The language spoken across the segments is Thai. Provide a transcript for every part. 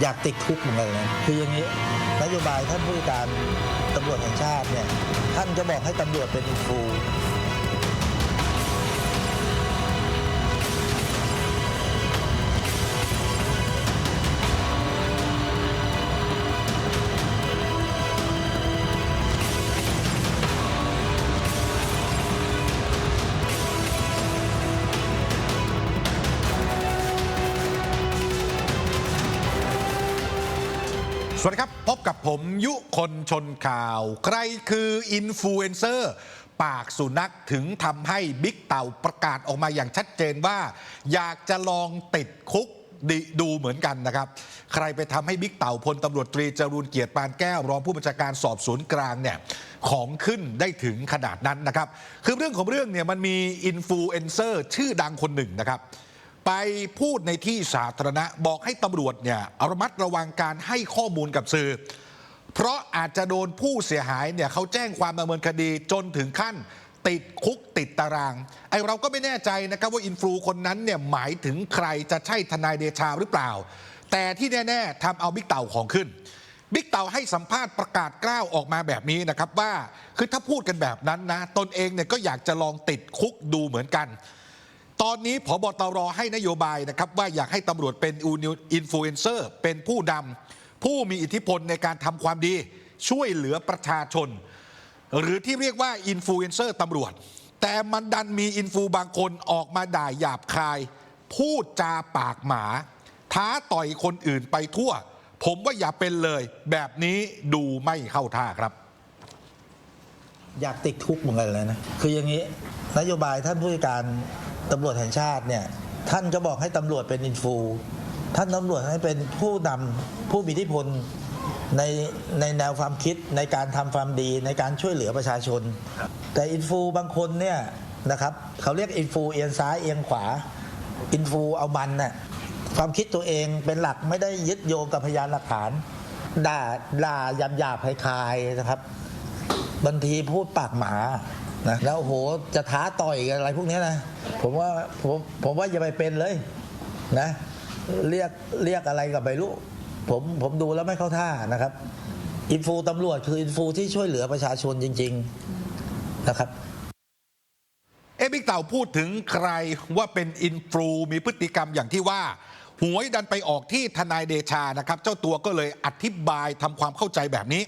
อยากติดคุกเหมือนกันนะคืออย่างนี้นโยบายท่านผู้การตำรวจแห่งชาติเนี่ยท่านจะบอกให้ตำรวจเป็นอินฟู ผมยุคนชนข่าว ใครคืออินฟลูเอนเซอร์ ปากสุนัขถึงทำให้บิ๊กเต่าประกาศออกมาอย่างชัดเจนว่า อยากจะลองติดคุกดดูเหมือนกันนะครับ ใครไปทำให้บิ๊กเต่าพลตำรวจตรีจรูนเกียรติปานแก้ว รองผู้บัญชาการสอบสวนกลางเนี่ยของขึ้นได้ถึงขนาดนั้นนะครับ คือเรื่องของเรื่องเนี่ยมันมีอินฟลูเอนเซอร์ชื่อดังคนหนึ่งนะครับ ไปพูดในที่สาธารณะบอกให้ตำรวจเนี่ยระมัดระวังการให้ข้อมูลกับสื่อ เพราะอาจจะโดนผู้เสียหายเนี่ยเขาแจ้งความดำเนินคดีจนถึงขั้นติดคุกติดตาราง ไอเราก็ไม่แน่ใจนะครับว่าอินฟลูคนนั้นเนี่ยหมายถึงใครจะใช่ทนายเดชาหรือเปล่า แต่ที่แน่ๆทำเอาบิ๊กเต่าของขึ้นบิ๊กเต่าให้สัมภาษณ์ประกาศกล้าวออกมาแบบนี้นะครับว่าคือถ้าพูดกันแบบนั้นนะ ตนเองเนี่ยก็อยากจะลองติดคุกดูเหมือนกัน ตอนนี้พบตรให้นโยบายนะครับว่าอยากให้ตำรวจเป็นอินฟลูเอนเซอร์เป็นผู้นำ ผู้มีอิทธิพลในการทำความดี ช่วยเหลือประชาชน หรือที่เรียกว่าอินฟลูเอนเซอร์ตำรวจ แต่มันดันมีอินฟูบางคนออกมาด่าหยาบคาย พูดจาปากหมา ท้าต่อยคนอื่นไปทั่ว ผมว่าอย่าเป็นเลย แบบนี้ดูไม่เข้าท่าครับ อยากติดคุกเหมือนกันเลยนะ คืออย่างนี้ นโยบายท่านผู้การตำรวจแห่งชาติเนี่ย ท่านจะบอกให้ตำรวจเป็นอินฟู ท่านตำรวจให้เป็นผู้นำผู้มีอิทธิพลในในแนวความคิดในการทำความดีในการช่วยเหลือประชาชน แต่อินฟูบางคนเนี่ยนะครับเขาเรียกอินฟูเอียงซ้ายเอียงขวาอินฟูเอามันน่ะความคิดตัวเองเป็นหลักไม่ได้ยึดโยงกับพยานหลักฐาน ด่าด่ายำหยาบคลายนะครับบางทีพูดปากหมานะแล้วโหจะท้าต่อยกันอะไรพวกนี้นะผมว่าผมผมว่าอย่าไปเป็นเลยนะ เรียกเรียกอะไรกับไม่รู้ผมผมดูแล้วไม่เข้าท่านะครับ อินฟูตำรวจคืออินฟูที่ช่วยเหลือประชาชนจริง ๆนะครับ เอะบิ๊กเต่าพูดถึงใครว่าเป็นอินฟูมีพฤติกรรมอย่างที่ว่าหวยดันไปออกที่ทนายเดชานะครับ เจ้าตัวก็เลยอธิบายทำความเข้าใจแบบนี้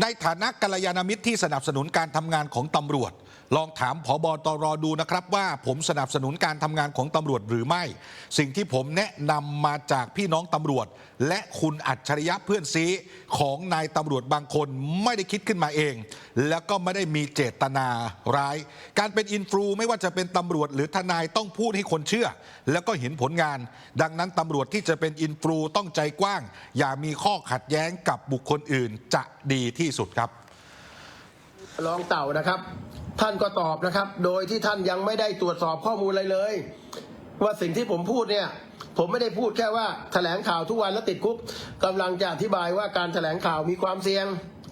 ในฐานะกัลยาณมิตรที่สนับสนุนการทำงานของตำรวจ ลองถามผอบอตรดูนะครับว่าผมสนับสนุนการทำงานของตำรวจหรือไม่ สิ่งที่ผมแนะนำมาจากพี่น้องตำรวจ และคุณอัจฉริยะเพื่อนซีของนายตำรวจบางคนไม่ได้คิดขึ้นมาเอง แล้วก็ไม่ได้มีเจตนาร้าย การเป็นอินฟลูไม่ว่าจะเป็นตำรวจหรือทนายต้องพูดให้คนเชื่อ แล้วก็เห็นผลงาน ดังนั้นตำรวจที่จะเป็นอินฟลูต้องใจกว้าง อย่ามีข้อขัดแย้งกับบุคคลอื่นจะดีที่สุดครับ รองเต่านะครับ ท่านก็ตอบนะครับ โดยที่ท่านยังไม่ได้ตรวจสอบข้อมูลอะไรเลย ว่าสิ่งที่ผมพูดเนี่ย ผมไม่ได้พูดแค่ว่าแถลงข่าวทุกวันแล้วติดคุกกำลังจะอธิบายว่าการแถลงข่าวมีความเสี่ยง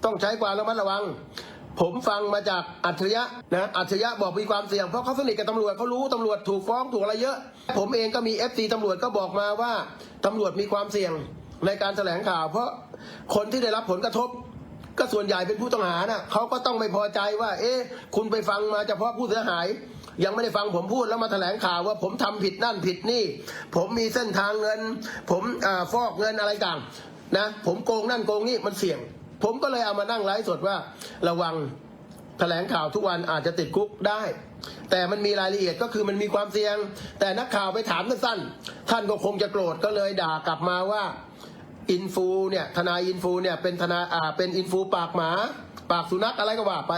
ต้องใช้ความระมัดระวัง ผมฟังมาจากอัจฉริยะนะอัจฉริยะบอกมีความเสี่ยงเพราะเขาสนิทกับตำรวจเขารู้ตำรวจถูกฟ้องถูกอะไรเยอะ ผมเองก็มีเอฟซีตำรวจก็บอกมาว่าตำรวจมีความเสี่ยงในการแถลงข่าว เพราะคนที่ได้รับผลกระทบ ก็ส่วนใหญ่เป็นผู้ต้องหาน่ะเขาก็ต้องไม่พอใจว่า เอ๊ะคุณไปฟังมาเฉพาะผู้เสียหาย ยังไม่ได้ฟังผมพูดแล้วมาแถลงข่าวว่าผมทำผิดนั่นผิดนี่ ผมมีเส้นทางเงิน ผมอาฟอกเงินอะไรต่างนะผมโกงนั่นโกงนี่มันเสี่ยง ผมก็เลยเอามานั่งไลฟ์สดว่า ระวังแถลงข่าวทุกวันอาจจะติดคุกได้ แต่มันมีรายละเอียดก็คือมันมีความเสี่ยง แต่นักข่าวไปถามสั้นๆท่านก็คงจะโกรธก็เลยด่ากลับมาว่า อินฟูเนี่ยทนายอินฟูเนี่ยเป็นทนายอ่าเป็นอินฟูปากหมา ปากสุนัขอะไรก็ว่าไป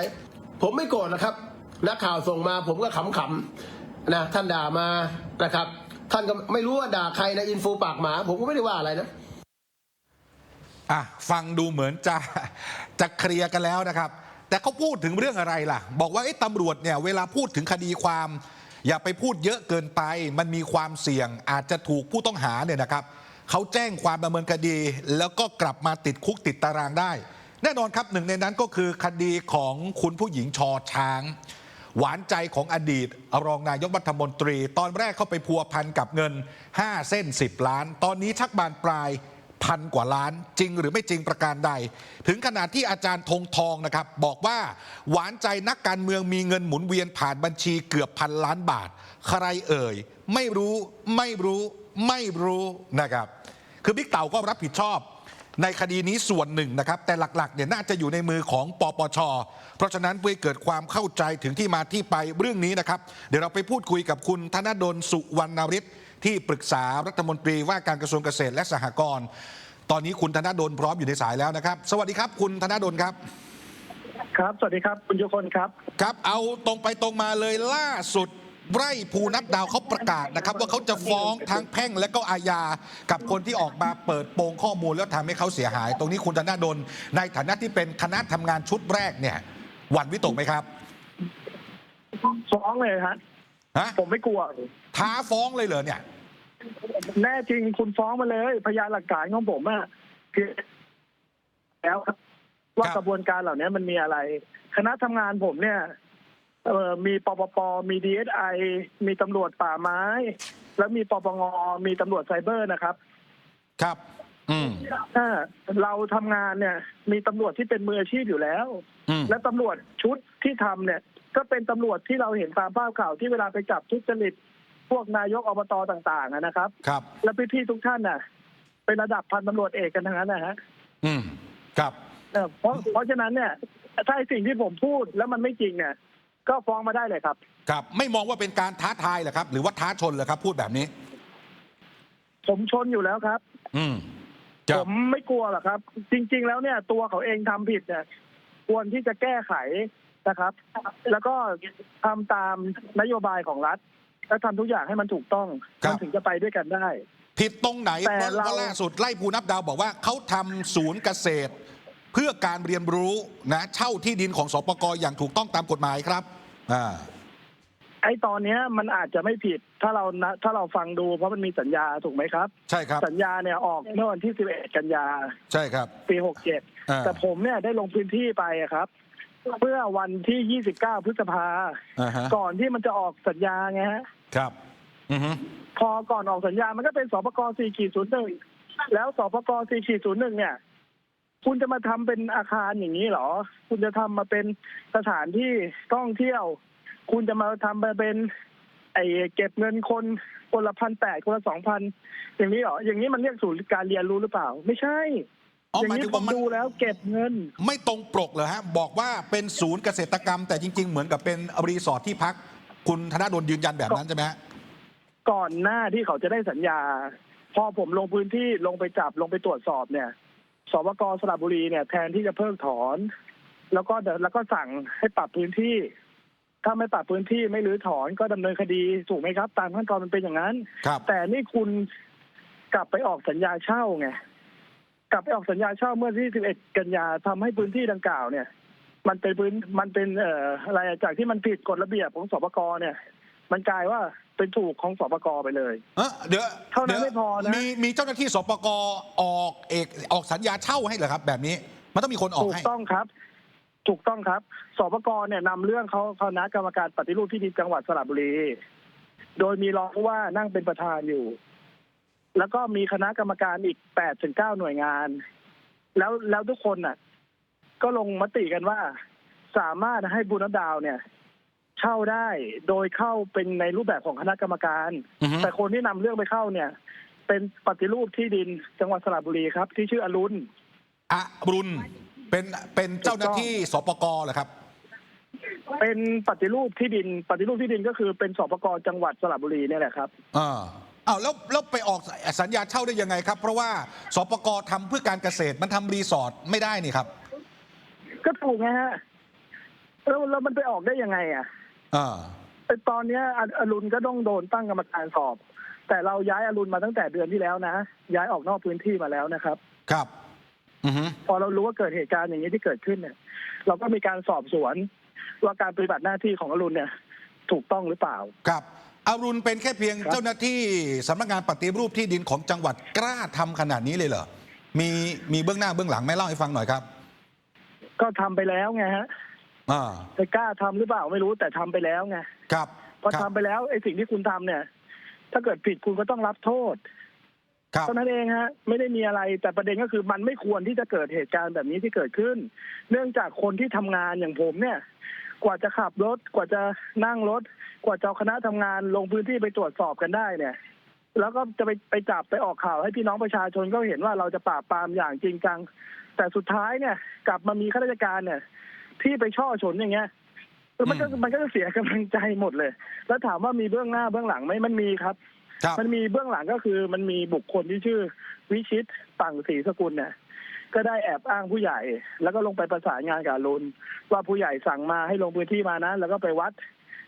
ผมไม่โกรธนะครับนักข่าวส่งมาผมก็ขำๆนะท่านด่ามานะครับ ท่านก็ไม่รู้ว่าด่าใครนะอินฟูปากหมา ผมก็ไม่ได้ว่าอะไรนะ อะฟังดูเหมือนจะจะเคลียร์กันแล้วนะครับ แต่เขาพูดถึงเรื่องอะไรล่ะ บอกว่าไอ้ตำรวจเนี่ยเวลาพูดถึงคดีความ อย่าไปพูดเยอะเกินไป มันมีความเสี่ยงอาจจะถูกผู้ต้องหาเนี่ยนะครับ เขาแจ้งความดำเนินคดี แล้วก็กลับมาติดคุกติดตารางได้ แน่นอนครับหนึ่งในนั้นก็คือคดีของคุณผู้หญิงชอช้าง หวานใจของอดีตรองนายกรัฐมนตรี ตอนแรกเข้าไปพัวพันกับเงิน 5 เส้น 10 ล้าน ตอนนี้ชักบานปลายพันกว่าล้านจริงหรือไม่จริงประการใด ถึงขนาดที่อาจารย์ธงทองนะครับ บอกว่าหวานใจนักการเมืองมีเงินหมุนเวียนผ่านบัญชีเกือบพันล้านบาท ใครเอ่ย ไม่รู้ไม่รู้ ไม่รู้นะครับ คือบิ๊กเต่าก็รับผิดชอบในคดีนี้ส่วนหนึ่งนะครับ แต่หลักๆเนี่ยน่าจะอยู่ในมือของปปช เพราะฉะนั้นเพื่อให้เกิดความเข้าใจถึงที่มาที่ไปเรื่องนี้นะครับ เดี๋ยวเราไปพูดคุยกับคุณธนดลสุวรรณฤทธิ์ที่ปรึกษารัฐมนตรีว่าการกระทรวงเกษตรและสหกรณ์ตอนนี้คุณธนดลพร้อมอยู่ในสายแล้วนะครับ สวัสดีครับ คุณธนดลครับ ครับ สวัสดีครับ คุณยุคนครับ ครับ เอาตรงไปตรงมาเลยล่าสุด ไร่ภูนับดาวเขาประกาศนะครับ ว่าเขาจะฟ้องทั้งแพ่งและก็อาญากับคนที่ออกมาเปิดโปงข้อมูลแล้วทำให้เขาเสียหาย ตรงนี้คุณธนาดลในฐานะที่เป็นคณะทำงานชุดแรกเนี่ยหวั่นวิตกไหมครับ ฟ้องเลยฮะฮะผมไม่กลัวท้าฟ้องเลยเหรอเนี่ย แน่จริงคุณฟ้องมาเลย พยานหลักฐานของผมอะเพียงแล้วครับว่าครับกระบวนการเหล่านี้มันมีอะไร คณะทำงานผมเนี่ย เอ่อมีปปป มีดีเอสไอมีตำรวจป่าไม้ แล้วมีปปงมีตำรวจไซเบอร์นะครับครับ อืม ถ้าเราทำงานเนี่ย มีตำรวจที่เป็นมืออาชีพอยู่แล้ว อืม และตำรวจชุดที่ทำเนี่ย ก็เป็นตำรวจที่เราเห็นตามภาพข่าวที่เวลาไปจับทุจริตพวกนายกอบตต่างๆอะนะครับ ครับ แล้วพี่ๆทุกท่านน่ะ เป็นระดับพันตำรวจเอกกันทั้งนั้นนะฮะ อืม ครับ เออเพราะเพราะฉะนั้นเนี่ยถ้าไอ้สิ่งที่ผมพูดแล้วมันไม่จริงเนี่ย ก็ฟ้องมาได้เลยครับ ครับ ไม่มองว่าเป็นการท้าทายเหรอครับ หรือว่าท้าชนเหรอครับ พูดแบบนี้ ผมชนอยู่แล้วครับ อืมครัผบมไม่กลัวหรอกครับ จริง ๆ แล้วเนี่ย ตัวเขาเองทำผิดเนี่ยควรที่จะแก้ไขนะครับ แล้วก็ทำตามนโยบายของรัฐ และทำทุกอย่างให้มันถูกต้องครับมันถึงจะไปด้วยกันได้ ผิดตรงไหนแต่เพราะเราว่าล่าสุดไล่ภูนับดาวบอกว่าเขาทำศูนย์เกษตร เพื่อการเรียนรู้นะเช่าที่ดินของสปกอย่างถูกต้องตามกฎหมายครับอ่าไอ้ตอนเนี้ยมันอาจจะไม่ผิดถ้าเรานะถ้าเราฟังดูเพราะมันมีสัญญาถูกไหมครับ ใช่ครับสัญญาเนี่ยออกเมื่อวันที่ 11 กันยาใช่ครับ ปีอ่า67 แต่ผมเนี่ยได้ลงพื้นที่ไปอะครับ เมื่อวันที่ 29 พฤษภาอ่าฮะก่อนที่มันจะออกสัญญาไงฮะครับอือฮึพอก่อนออกสัญญามันก็เป็นสปก4ขีด01 แล้วสปก4ขีด01 เนี่ย คุณจะมาทำเป็นอาคารอย่างนี้เหรอ คุณจะทำมาเป็นสถานที่ท่องเที่ยว คุณจะมาทำมาเป็น ไอ้เก็บเงินคนคนละพันแปดคนละสองพันอย่างนี้เหรอ อย่างนี้มันเรียกศูนย์การเรียนรู้หรือเปล่า ไม่ใช่อ๋ออย่างหมายนี้ถึงผว่ามมันดูแล้วเก็บเงิน ไม่ตรงปกเหรอฮะ บอกว่าเป็นศูนย์เกษตรกรรม แต่จริง ๆ เหมือนกับเป็นรีสอร์ทที่พัก คุณธนาดลยืนยันแบบนั้นใช่ไหมฮะก่อนหน้าที่เขาจะได้สัญญา พอผมลงพื้นที่ลงไปจับลงไปตรวจสอบเนี่ย สปกสระบุรีเนี่ยแทนที่จะเพิกถอน แล้วก็เดี๋ยวแล้วก็สั่งให้ปรับพื้นที่ ถ้าไม่ปรับพื้นที่ไม่รื้อถอนก็ดำเนินคดีถูกไหมครับ ตามขั้นตอนมันเป็นอย่างนั้นครับแต่นี่คุณกลับไปออกสัญญาเช่าไงกลับไปออกสัญญาเช่าเมื่อที่ 11 กันยาทำให้พื้นที่ดังกล่าวเนี่ย มันเป็นพื้นมันเป็นเอ่ออะไรอะจากที่มันผิดกฎระเบียบของสปกเนี่ย มันกลายว่า เป็นถูกของสปกไปเลย เออเดี๋ยวเท่านั้นดี๋ยวไม่พอนะ มีมีเจ้าหน้าที่สปกออกเอกออกสัญญาเช่าให้เหรอครับ แบบนี้มันต้องมีคนออกถูกให้ ต้องครับ ถูกต้องครับสปกเนี่ยนำเรื่องเขาคณะกรรมการปฏิรูปที่ดินจังหวัดสระบุรี โดยมีรองผู้ว่านั่งเป็นประธานอยู่ แล้วก็มีคณะกรรมการอีกแปดถึงเก้าหน่วยงาน แล้วแล้วทุกคนน่ะ ก็ลงมติกันว่า สามารถให้บุญดาวเนี่ย เช่าได้โดยเข้าเป็นในรูปแบบของคณะกรรมการ อือฮึ แต่คนที่นำเรื่องไปเข้าเนี่ย เป็นปฏิรูปที่ดินจังหวัดสระบุรีครับ ที่ชื่ออรุณอะรุณเป็นเป็นเจ้าหน้าที่สปกเหรอครับ เป็นปฏิรูปที่ดิน ปฏิรูปที่ดินก็คือเป็นสปกจังหวัดสระบุรีเนี่ยแหละครับ อ่าอ้าวแล้วแล้วไปออกสัญญาเช่าได้ยังไงครับ เพราะว่าสปกทำเพื่อการเกษตรมันทำรีสอร์ทไม่ได้นี่ครับ ก็ถูกไงฮะแล้วแล้วมันไปออกได้ยังไงอะ อ่าแต่ตอนเนี้ยออรุณก็ต้องโดนตั้งกรรมการสอบ แต่เราย้ายอรุณมาตั้งแต่เดือนที่แล้วนะ ย้ายออกนอกพื้นที่มาแล้วนะครับ ครับอือฮึพอเรารู้ว่าเกิดเหตุการณ์อย่างนี้ที่เกิดขึ้นเนี่ย เราก็มีการสอบสวน ว่าการปฏิบัติหน้าที่ของอรุณเนี่ย ถูกต้องหรือเปล่า ครับอรุณเป็นแค่เพียงครับ เจ้าหน้าที่สำนักงานปฏิรูปที่ดินของจังหวัดกล้าทำขนาดนี้เลยเหรอมีมีเบื้องหน้าเบื้องหลังไหม่เล่าให้ฟังหน่อยครับ ก็ทำไปแล้วไงฮะ อ่าจะกล้าทำหรือเปล่าไม่รู้แต่ทำไปแล้วไงครับพอคทำรับไปแล้วไอ้สิ่งที่คุณทำเนี่ย ถ้าเกิดผิดคุณก็ต้องรับโทษครับ เท่านั้นเองฮะ ไม่ได้มีอะไรแต่ประเด็นก็คือมันไม่ควรที่จะเกิดเหตุการณ์แบบนี้ที่เกิดขึ้น เนื่องจากคนที่ทำงานอย่างผมเนี่ย กว่าจะขับรถกว่าจะนั่งรถ กว่าจะเอาคณะทำงานลงพื้นที่ไปตรวจสอบกันได้เนี่ย แล้วก็จะไปไปจับไปออกข่าวให้พี่น้องประชาชนก็เห็นว่าเราจะปราบปรามอย่างจริงจัง แต่สุดท้ายเนี่ย กลับมามีข้าราชการเนี่ย ที่ไปช่อชนอย่างเงี้ยคือมันก็อืมมันก็จะเสียกำลังใจหมดเลย แล้วถามว่ามีเบื้องหน้าเบื้องหลังไหมมันมีครับครับ มันมีเบื้องหลังก็คือมันมีบุคคลที่ชื่อ วิชิตปังศรีสกุลเนี่ยก็ได้แอบอ้างผู้ใหญ่ แล้วก็ลงไปประสานงานกับอรุณว่าผู้ใหญ่สั่งมาให้ลงพื้นที่มานะแล้วก็ไปวัด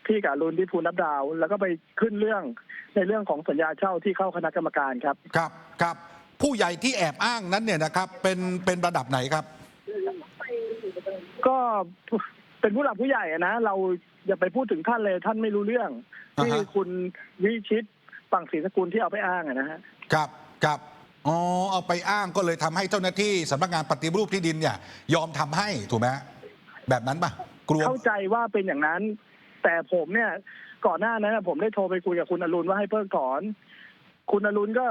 ที่กับอรุณที่ภูนับดาว แล้วก็ไปขึ้นเรื่องในเรื่องของสัญญาเช่าที่เข้าคณะกรรมการครับ ครับครับ ผู้ใหญ่ที่แอบอ้างนั้นเนี่ยนะครับ เป็นเป็นระดับไหนครับ ก็เป็นผู้หลักผู้ใหญ่อะนะเราอย่าไปพูดถึงท่านเลยท่านไม่รู้เรื่อง ที่อ่าฮะ คุณวิชิตปังศรีสกุลที่เอาไปอ้างอะนะฮะ ครับครับอ๋อเอาไปอ้างก็เลยทำให้เจ้าหน้าที่สำนักงานปฏิรูปที่ดินเนี่ย ยอมทำให้ถูกไหมฮะแบบนั้นปะกลัว เข้าใจว่าเป็นอย่างนั้น แต่ผมเนี่ย ก่อนหน้านั้นนะผมได้โทรไปคุยกับคุณอรุณว่าให้เพิกถอน คุณอรุณก็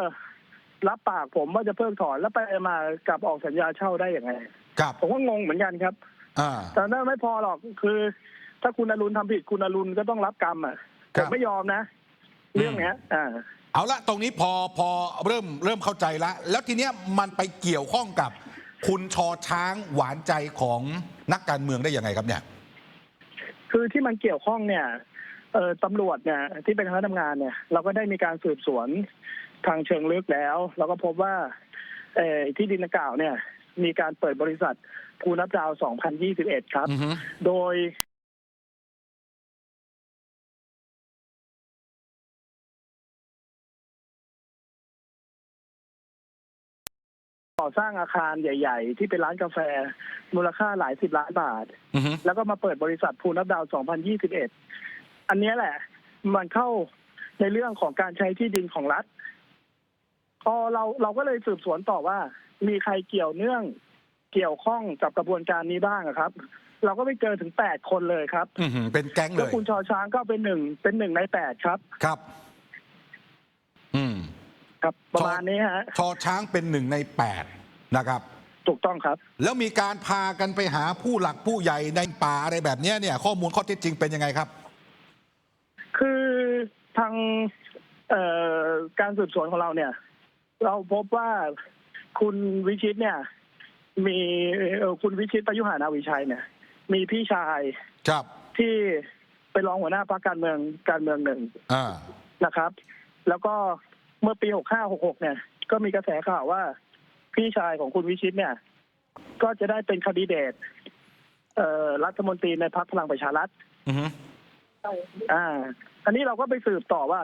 รับปากผมว่าจะเพิกถอนแล้วไปมากลับออกสัญญาเช่าได้อย่างไง ครับ ผมก็งงเหมือนกันครับ อ่า แต่นั่นไม่พอหรอกคือ ถ้าคุณอรุณทำผิดคุณอรุณก็ต้องรับกรรมอะครัผบมไม่ยอมนะ เรื่องเนี้ย อ่า เอาละตรงนี้พอพอเริ่มเริ่มเข้าใจละแล้วทีเนี้ยมันไปเกี่ยวข้องกับคุณชอช้างหวานใจของนักการเมืองได้ยังไงครับเนี่ย คือที่มันเกี่ยวข้องเนี่ยเออตำรวจเนี่ยที่เป็นคณะทำงานเนี่ย เราก็ได้มีการสืบสวนทางเชิงลึกแล้ว เราก็พบว่าเออที่ดินดังกล่าวเนี่ย มีการเปิดบริษัท ภูนับดาว 2021 ครับอือฮึโดยก่อสร้างอาคารใหญ่ ๆ ที่เป็นร้านกาแฟ มูลค่าหลายสิบล้านบาทอือฮึแล้วก็มาเปิดบริษัทภูนับดาว 2021 อันเนี้ยแหละ มันเข้าในเรื่องของการใช้ที่ดินของรัฐพอเราเราก็เลยสืบสวนต่อว่า มีใครเกี่ยวเนื่อง เกี่ยวข้องกับกระบวนการนี้บ้างอะครับ เราก็ไปเจอถึงแปดคนเลยครับอือฮึเป็นแก๊งเลแล้วย คุณชอช้างก็เป็นหนึ่งเป็นหนึ่งในแปดครับ ครับ อืม ครับ ประมาณนี้ฮะชอช้างเป็นหนึ่งในแปดนะครับ ถูกต้องครับ แล้วมีการพากันไปหาผู้หลักผู้ใหญ่ในป่าอะไรแบบเนี้ยเนี่ย ข้อมูลข้อเท็จจริงเป็นยังไงครับ คือทางเอ่อการสืบสวนของเราเนี่ย เราพบว่าคุณวิชิตเนี่ย มีเอ่อคุณวิชิตประยุหานาวิชัยเนี่ย มีพี่ชายครับที่เป็นรองหัวหน้าพรรคการเมืองการเมืองหนึ่งอ่านะครับ แล้วก็เมื่อปีหกห้าหกหกเนี่ย ก็มีกระแสข่าวว่า พี่ชายของคุณวิชิตเนี่ย ก็จะได้เป็นคนดิเดตเอ่อรัฐมนตรีในพรรคพลังประชารัฐอือฮึอ่า อันนี้เราก็ไปสืบต่อว่า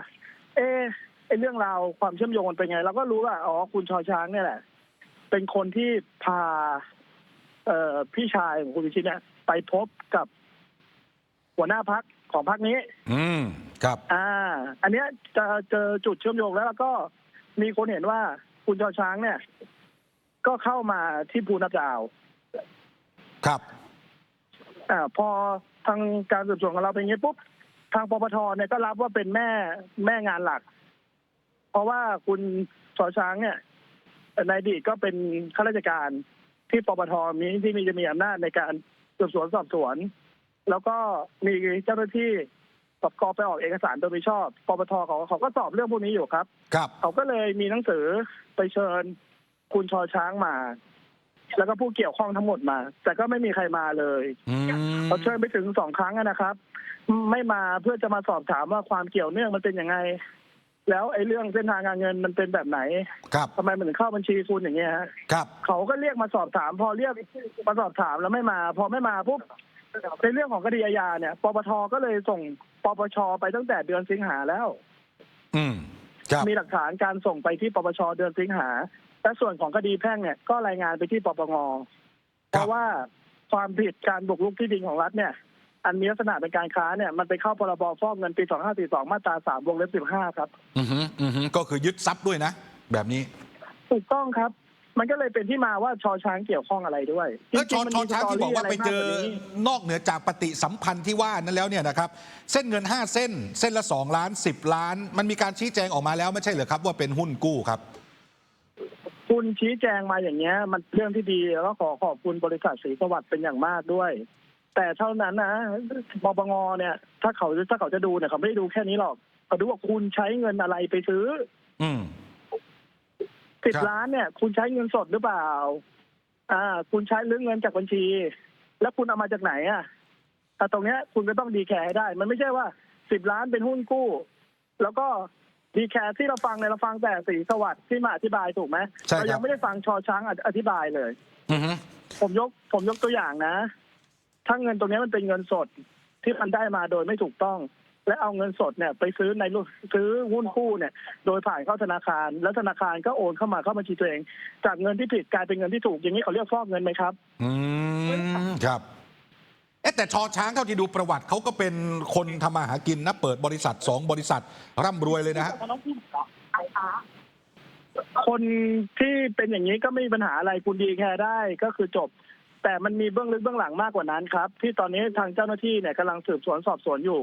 เอะไอเรื่องราวความเชื่อมโยงมันเป็นไง เราก็รู้ว่า อ๋อ คุณชอช้างเนี่ยแหละ เป็นคนที่พาเอ่อพี่ชายของคุณวิชิตเนี่ยไปพบกับหัวหน้าพักของพักนี้ อืมครับ อ่า อันเนี้ยจะเจอจุดเชื่อมโยงแล้วแล้วก็มีคนเห็นว่าคุณชอช้างเนี่ย ก็เข้ามาที่ภูนับดาว ครับ อ่า พอทางการสืบสวนของเราเป็นอย่างนี้ปุ๊บทางปปทเนี่ยก็รับว่าเป็นแม่แม่งานหลัก เพราะว่าคุณชอช้างเนี่ย ในอดีตก็เป็นข้าราชการที่ปปทมีที่มีจะมีอำนาจในการสืบสวนสอบสวน แล้วก็มีเจ้าหน้าที่ปกไปออกเอกสารโดยไม่ชอบปปทเขาเขาก็สอบเรื่องพวกนี้อยู่ครับ ครับ เขาก็เลยมีหนังสือไปเชิญคุณชอช้างมา แล้วก็ผู้เกี่ยวข้องทั้งหมดมา แต่ก็ไม่มีใครมาเลยอืมเขาเชิญไปถึงสองครั้งอะนะครับ ไม่มาเพื่อจะมาสอบถามว่าความเกี่ยวเนื่องมันเป็นยังไง แล้วไอ้เรื่องเส้นทางการเงินมันเป็นแบบไหนครับทำไมมันถึงเข้าบัญชีคุณอย่างเงี้ยฮะครับ เขาก็เรียกมาสอบถาม พอเรียกมาสอบถามแล้วไม่มา พอไม่มาปุ๊บในเรื่องของคดีอาญาเนี่ยปปทก็เลยส่งปปชไปตั้งแต่เดือนสิงหาแล้ว อืมครับมีหลักฐานการส่งไปที่ปปชเดือนสิงหาและส่วนของคดีแพ่งเนี่ยก็รายงานไปที่ปปงเพราะว่าความผิดการบุกรุกที่ดินของรัฐเนี่ย อันมีลักษณะเป็นการค้าเนี่ยมันไปเข้าพรบฟอกเงินปี 2542 มาตรา 3 วงเล็บ 15 ครับ อือฮึอือฮึก็คือยึดทรัพย์ด้วยนะ แบบนี้ ถูกต้องครับ มันก็เลยเป็นที่มาว่าชอช้างเกี่ยวข้องอะไรด้วยแล้วชอจริๆมันชอมีช้างที่บอกว่าไปเจอ สตรี่ะรมกกว่านี้ นอกเหนือจากปฏิสัมพันธ์ที่ว่านั้นแล้วเนี่ยนะครับ เส้นเงิน 5 เส้น เส้นละ 2 ล้าน 10 ล้าน มันมีการชี้แจงออกมาแล้วไม่ใช่เหรอครับ ว่าเป็นหุ้นกู้ครับ คุณชี้แจงมาอย่างเงี้ย มันเรื่องที่ดีแล้วก็ขอขอบคุณบริษัทศรีสวัสดิ์เป็นอย่างมากด้วย แต่เท่านั้นนะปปงเนี่ย ถ้าเขาถ้าเขาจะดูเนี่ยเขาไม่ได้ดูแค่นี้หรอกเขาดูว่าคุณใช้เงินอะไรไปซื้อ อืมสิบครับล้านเนี่ย คุณใช้เงินสดหรือเปล่า อ่า คุณใช้หรือเงินจากบัญชี แล้วคุณเอามาจากไหนอะแต่ตรงเนี้ยคุณก็ต้องดีแคร์ให้ได้ มันไม่ใช่ว่าสิบล้านเป็นหุ้นกู้ แล้วก็ดีแคร์ที่เราฟังเนี่ยเราฟังแต่สีสวัสดิ์ที่มาอธิบายถูกไหมใช่ครับเรายังไม่ได้ฟังชอช้างอธิบายเลยอือฮึผมยกผมยกตัวอย่างนะ ถ้าเงินตรงนี้มันเป็นเงินสดที่มันได้มาโดยไม่ถูกต้อง และเอาเงินสดเนี่ยไปซื้อในรูปซื้อหุ้นกู้เนี่ย โดยผ่านเข้าธนาคาร แล้วธนาคารก็โอนเข้ามาเข้าบัญชีตัวเอง จากเงินที่ผิดกลายเป็นเงินที่ถูกอย่างนี้เขาเรียกฟอกเงินไหมครับ อืมครับเอ๊ะแต่ชอช้างเท่าที่ดูประวัติเขาก็เป็นคนทำมาหากินนะเปิดบริษัทสองบริษัท ร่ำรวยเลยนะฮะคนที่เป็นอย่างนี้ก็ไม่มีปัญหาอะไรคุณดีแคร์ได้ก็คือจบ แต่มันมีเบื้องลึกเบื้องหลังมากกว่านั้นครับ ที่ตอนนี้ทางเจ้าหน้าที่เนี่ยกำลังสืบสวนสอบสวนอยู่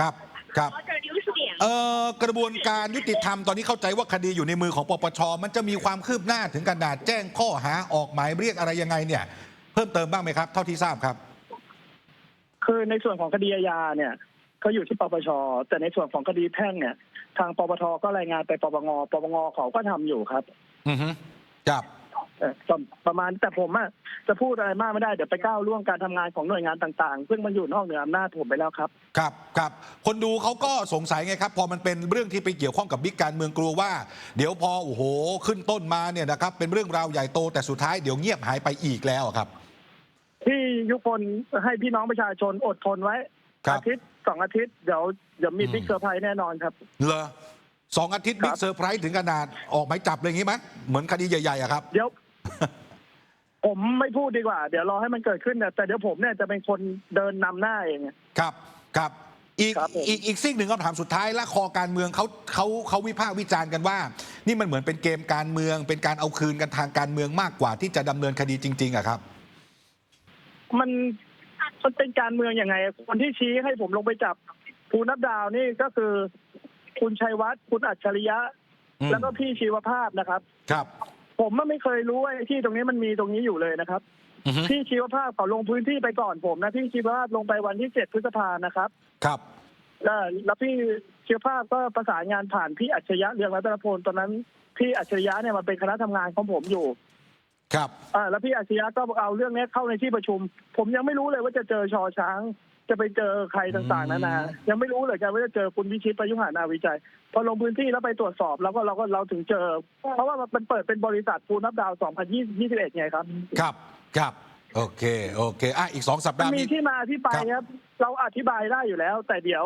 ครับครับเอ่อกระบวนการยุติธรรมตอนนี้เข้าใจว่าคดีอยู่ในมือของปปช มันจะมีความคืบหน้าถึงขนาดแจ้งข้อหาออกหมายเรียกอะไรยังไงเนี่ย เพิ่มเติมบ้างไหมครับ เท่าที่ทราบครับ คือในส่วนของคดีอาญาเนี่ยก็อยู่ที่ปปช แต่ในส่วนของคดีแพ่งเนี่ย ทางปปทก็รายงานไปปปงปปงเขาก็ทำอยู่ครับ อือฮึครับ เอ่อประประมาณแต่ผมอะจะพูดอะไรมากไม่ได้เดี๋ยวไปก้าวล่วงการทำงานของหน่วยงานต่างๆ ซึ่งมันอยู่นอกเหนืออำนาจผมไปแล้วครับ ครับครับคนดูเขาก็สงสัยไงครับ พอมันเป็นเรื่องที่ไปเกี่ยวข้องกับบิ๊กการเมืองกลัวว่า เดี๋ยวพอโอ้โหขึ้นต้นมาเนี่ยนะครับเป็นเรื่องราวใหญ่โตแต่สุดท้ายเดี๋ยวเงียบหายไปอีกแล้วอะครับ ที่ยุคนให้พี่น้องประชาชนอดทนไว้ ครับ อาทิตย์สองอาทิตย์เดี๋ยวเดี๋ยวมีอืมบิ๊กเซอร์ไพรส์แน่นอนครับ เหรอสองอาทิตย์ครับ บิ๊กเซอร์ไพรส์ถึงขนาดออกหมายจับเลยอย่างงี้ไหมเหมือนคดีใหญ่ๆอะครับ เดี๋ยว ผมไม่พูดดีกว่า เดี๋ยวรอให้มันเกิดขึ้นแต่แต่เดี๋ยวผมเนี่ยจะเป็นคนเดินนำหน้าเอง ครับครับอีกครับผม อีกอีกสิ่งหนึ่งคำถามสุดท้ายและคอการเมืองเขาเขาเขาวิพากษ์วิจารณ์กันว่า นี่มันเหมือนเป็นเกมการเมือง เป็นการเอาคืนกันทางการเมืองมากกว่าที่จะดำเนินคดีจริงๆอะครับ มันมันเป็นการเมืองยังไง คนที่ชี้ให้ผมลงไปจับภูนับดาวนี่ก็คือ คุณชัยวัฒน์คุณอัจฉริยะ อืม แล้วก็พี่ชีวภาพนะครับ ครับ ผมมันไม่เคยรู้ว่าไอ้ที่ตรงนี้มันมีตรงนี้อยู่เลยนะครับ อือฮึพี่ชีวภาพเขาลงพื้นที่ไปก่อนผมนะพี่ชีวภาพลงไปวันที่เจ็ดพฤษภานะครับ ครับแล้วแล้วพี่ชีวภาพก็ประสานงานผ่านพี่อัจฉริยะเรืองรัตนพลตอนนั้นพี่อัจฉริยะเนี่ยมันเป็นคณะทำงานของผมอยู่ ครับอ่าแล้วพี่อัจฉริยะก็เอาเรื่องนี้เข้าในที่ประชุม ผมยังไม่รู้เลยว่าจะเจอชอช้าง จะไปเจอใครต่างๆนานา ยังไม่รู้เลยกันว่าจะเจอคุณวิชิตประยุหานาวิจัย พอลงพื้นที่แล้วไปตรวจสอบแล้วก็เราก็เราถึงเจอ เพราะว่ามันเปิดเป็นบริษัทปูนับดาว 2021ไงครับ ครับครับโอเค โอเค อะ อีกสองสัปมัดานห์มีนี้ที่มาที่ไปครับ เราอธิบายได้อยู่แล้ว แต่เดี๋ยว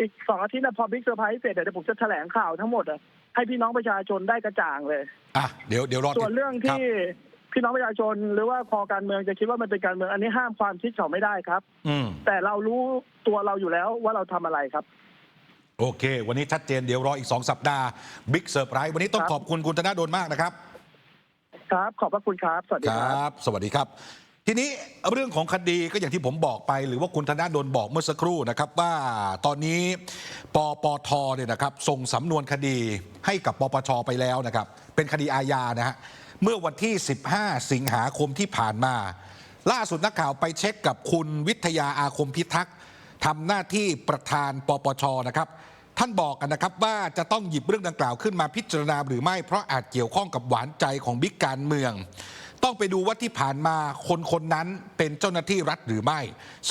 อีกสองอาทิตย์นะพอบิ๊กเซอร์ไพรส์เสร็จเดี๋ยวผมจะแถลงข่าวทั้งหมดอะ ให้พี่น้องประชาชนได้กระจ่างเลย อะเดี๋ยวเดี๋ยวรอส่วนเรื่องคที่บพี่น้องประชาชนหรือว่าคอการเมืองจะคิดว่ามันเป็นการเมือง อันนี้ห้ามความคิดเขาไม่ได้ครับ อืม แต่เรารู้ตัวเราอยู่แล้วว่าเราทำอะไรครับ โอเค วันนี้ชัดเจนเดี๋ยวรออีก 2 สัปดาห์บิ๊กเซอร์ไพรส์วันนี้ต้องครับ ขอบคุณคุณธนาโดนมากนะครับ ครับ ขอบพระคุณครับ สวัสดีคครรับับ สวัสดีครับ ทีนี้เรื่องของคดีก็อย่างที่ผมบอกไป หรือว่าคุณธนาโดนบอกเมื่อสักครู่นะครับว่าตอนนี้ปปทเนี่ยนะครับส่งสำนวนคดีให้กับปปชไปแล้วนะครับ เป็นคดีอาญานะฮะเมื่อวันที่ 15 สิงหาคมที่ผ่านมา ล่าสุดนักข่าวไปเช็คกับคุณวิทยาอาคมพิทักษ์ทำหน้าที่ประธานปปชนะครับท่านบอกกันนะครับว่าจะต้องหยิบเรื่องดังกล่าวขึ้นมาพิจารณาหรือไม่เพราะอาจเกี่ยวข้องกับหวานใจของบิ๊กการเมือง ต้องไปดูว่าที่ผ่านมาคนคนนั้นเป็นเจ้าหน้าที่รัฐหรือไม่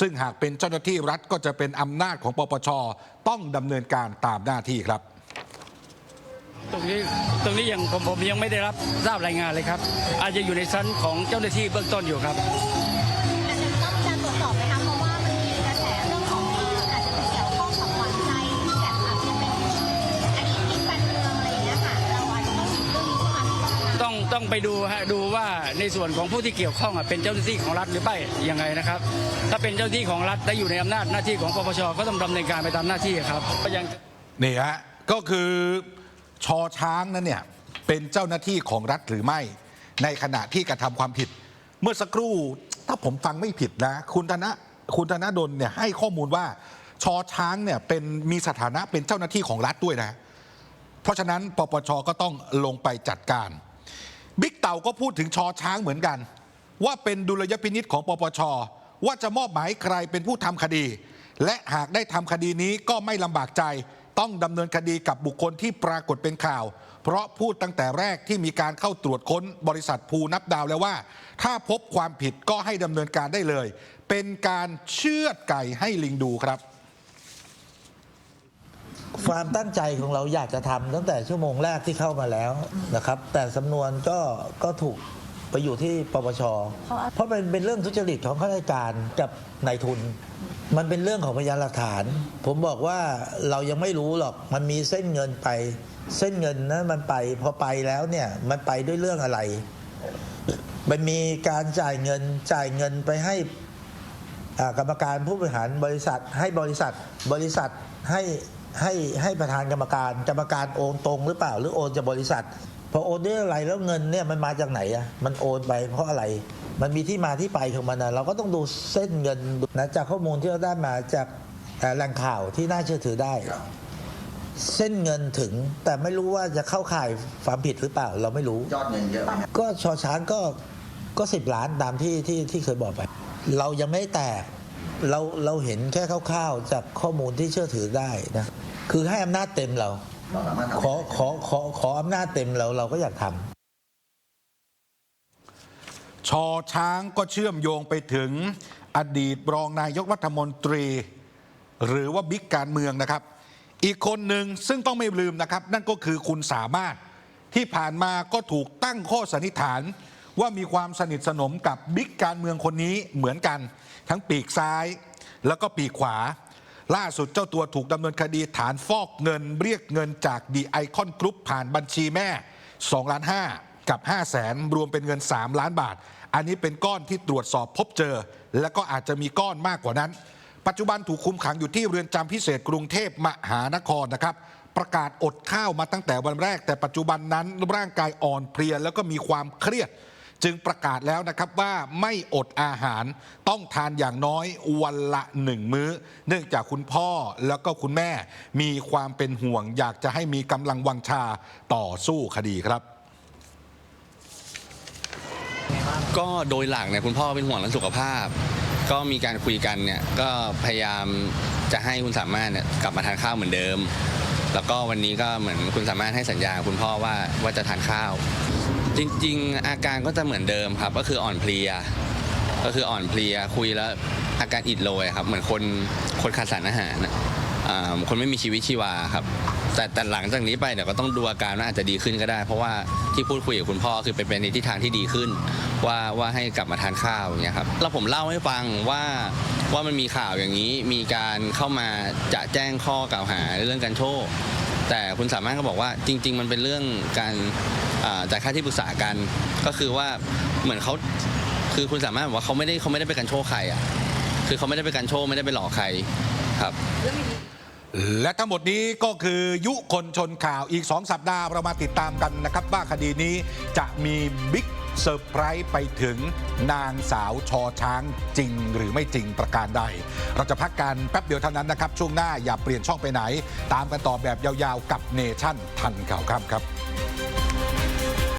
ซึ่งหากเป็นเจ้าหน้าที่รัฐก็จะเป็นอำนาจของปปชต้องดำเนินการตามหน้าที่ครับ ตรงนี้ตรงนี้ยังผมผมยังไม่ได้รับทราบรายงานเลยครับ อาจจะอยู่ในชั้นของเจ้าหน้าที่เบื้องต้นอยู่ครับ ต้องไปดูฮะดูว่าในส่วนของผู้ที่เกี่ยวข้องอะเป็นเจ้าหน้าที่ของรัฐหรือไม่ยังไงนะครับ ถ้าเป็นเจ้าหน้าที่ของรัฐและอยู่ในอำนาจหน้าที่ของปปชก็ต้องดำเนินการไปตามหน้าที่ครับก็ยังนี่ฮะก็คือชอช้างนั้นเนี่ยเป็นเจ้าหน้าที่ของรัฐหรือไม่ ในขณะที่กระทำความผิด เมื่อสักครู่ถ้าผมฟังไม่ผิดนะ คุณธนะคุณธนดลเนี่ยให้ข้อมูลว่าชอช้างเนี่ยเป็นมีสถานะเป็นเจ้าหน้าที่ของรัฐด้วยนะ เพราะฉะนั้นปปชก็ต้องลงไปจัดการ บิ๊กเต่าก็พูดถึงชอช้างเหมือนกัน ว่าเป็นดุลยพินิษของปปชว่าจะมอบหมายใครเป็นผู้ทำคดี และหากได้ทำคดีนี้ก็ไม่ลำบากใจ ต้องดำเนินคดีกับบุคคลที่ปรากฏเป็นข่าว เพราะพูดตั้งแต่แรกที่มีการเข้าตรวจค้นบริษัทภูนับดาวแล้วว่า ถ้าพบความผิดก็ให้ดำเนินการได้เลย เป็นการเชือดไก่ให้ลิงดูครับ ความตั้งใจของเราอยากจะทำตั้งแต่ชั่วโมงแรกที่เข้ามาแล้วนะครับ แต่สำนวนก็ก็ถูกไปอยู่ที่ปปช เพราะเป็นเป็นเรื่องทุจริตของข้าราชการกับนายทุน มันเป็นเรื่องของพยานหลักฐาน ผมบอกว่าเรายังไม่รู้หรอกมันมีเส้นเงินไป เส้นเงินนั้นมันไปพอไปแล้วเนี่ยมันไปด้วยเรื่องอะไร มันมีการจ่ายเงินจ่ายเงินไปให้อ่ากรรมการผู้บริหารบริษัทให้บริษัทบริษัทให้ ให้ให้ประธานกรรมการกรรมการโอนตรงหรือเปล่า หรือโอนจากบริษัทพอโอนด้วยอะไรแล้วเงินเนี่ยมันมาจากไหนอะมันโอนไปเพราะอะไร มันมีที่มาที่ไปของมันนะเราก็ต้องดูเส้นเงินนะจากข้อมูลที่เราได้มาจากเอ่อแหล่งข่าวที่น่าเชื่อถือได้ เส้นเงินถึงแต่ไม่รู้ว่าจะเข้าข่ายความผิดหรือเปล่า เราไม่รู้ยอดเงินเยอะไหมครับก็ชอช้างก็ก็สิบล้านตามที่ที่ที่เคยบอกไป เรายังไม่แตก เราเราเห็นแค่คร่าวๆจากข้อมูลที่เชื่อถือได้นะคือให้อำนาจเต็มเรา เราสามารถทำขอขอขอขออำนาจเต็มเราเราก็อยากทำ ชอช้างก็เชื่อมโยงไปถึงอดีตรองนายกรัฐมนตรี หรือว่าบิ๊กการเมืองนะครับ อีกคนหนึ่งซึ่งต้องไม่ลืมนะครับ นั่นก็คือคุณสามารถที่ผ่านมาก็ถูกตั้งข้อสันนิษฐาน ว่ามีความสนิทสนมกับบิ๊กการเมืองคนนี้เหมือนกัน ทั้งปีกซ้าย แล้วก็ปีกขวา ล่าสุดเจ้าตัวถูกดำเนินคดีฐานฟอกเงินเรียกเงินจากดีไอคอนกรุ๊ปผ่านบัญชีแม่2ล้าน5กับ 5 0 0แสนรวมเป็นเงิน 3 ล้านบาท อันนี้เป็นก้อนที่ตรวจสอบพบเจอ และก็อาจจะมีก้อนมากกว่านั้น ปัจจุบันถูกคุมขังอยู่ที่เรือนจำพิเศษกรุงเทพมหานครนะครับประกาศอดข้าวมาตั้งแต่วันแรก แต่ปัจจุบันนั้นร่างกายอ่อนเพลียแล้วก็มีความเครียด จึงประกาศแล้วนะครับว่าไม่อดอาหารต้องทานอย่างน้อยวันละหนึ่งมื้อ เนื่องจากคุณพ่อแล้วก็คุณแม่มีความเป็นห่วง อยากจะให้มีกำลังวังชาต่อสู้คดีครับก็โดยหลักเนี่ยคุณพ่อเป็นห่วงเรื่องสุขภาพ ก็มีการคุยกันเนี่ยก็พยายามจะให้คุณสามารถเนี่ยกลับมาทานข้าวเหมือนเดิม แล้วก็วันนี้ก็เหมือนคุณสามารถให้สัญญาคุณพ่อว่าว่าจะทานข้าว จริงๆ อาการก็จะเหมือนเดิมครับ ก็คืออ่อนเพลีย ก็คืออ่อนเพลียคุยแล้วอาการอิดโรยครับ เหมือนคนคนขาดสารอาหารน่ะอ่าคนไม่มีชีวิตชีวาครับ แต่แต่หลังจากนี้ไปเดี๋ยวก็ต้องดูอาการว่าอาจจะดีขึ้นก็ได้ เพราะว่าที่พูดคุยกับคุณพ่อคือเป็นไปในทิศทางที่ดีขึ้น ว่าว่าให้กลับมาทานข้าวอย่างเงี้ยครับแล้วผมเล่าให้ฟังว่าว่ามันมีข่าวอย่างนี้มีการเข้ามาจะแจ้งข้อกล่าวหาเรื่องการโชคแต่คุณสามารถก็บอกว่าจริง ๆ มันเป็นเรื่องการ จ่ายค่าที่ปรึกษากันก็คือว่าเหมือนเขาคือคุณสามารถบอกว่าเขาไม่ได้เขาไม่ได้ไปกันโชคใครอะคือเขาไม่ได้ไปกันโชคไม่ได้ไปหลอกใครครับและทั้งหมดนี้ก็คือยุคนชนข่าวอีก 2 สัปดาห์เรามาติดตามกันนะครับ ว่าคดีนี้จะมีบิ๊กเซอร์ไพรส์ไปถึงนางสาวชอช้างจริงหรือไม่จริงประการใด เราจะพักกันแป๊บเดียวเท่านั้นนะครับ ช่วงหน้าอย่าเปลี่ยนช่องไปไหน ตามกันต่อแบบยาวๆกับเนชั่นทันข่าวค่ำครับ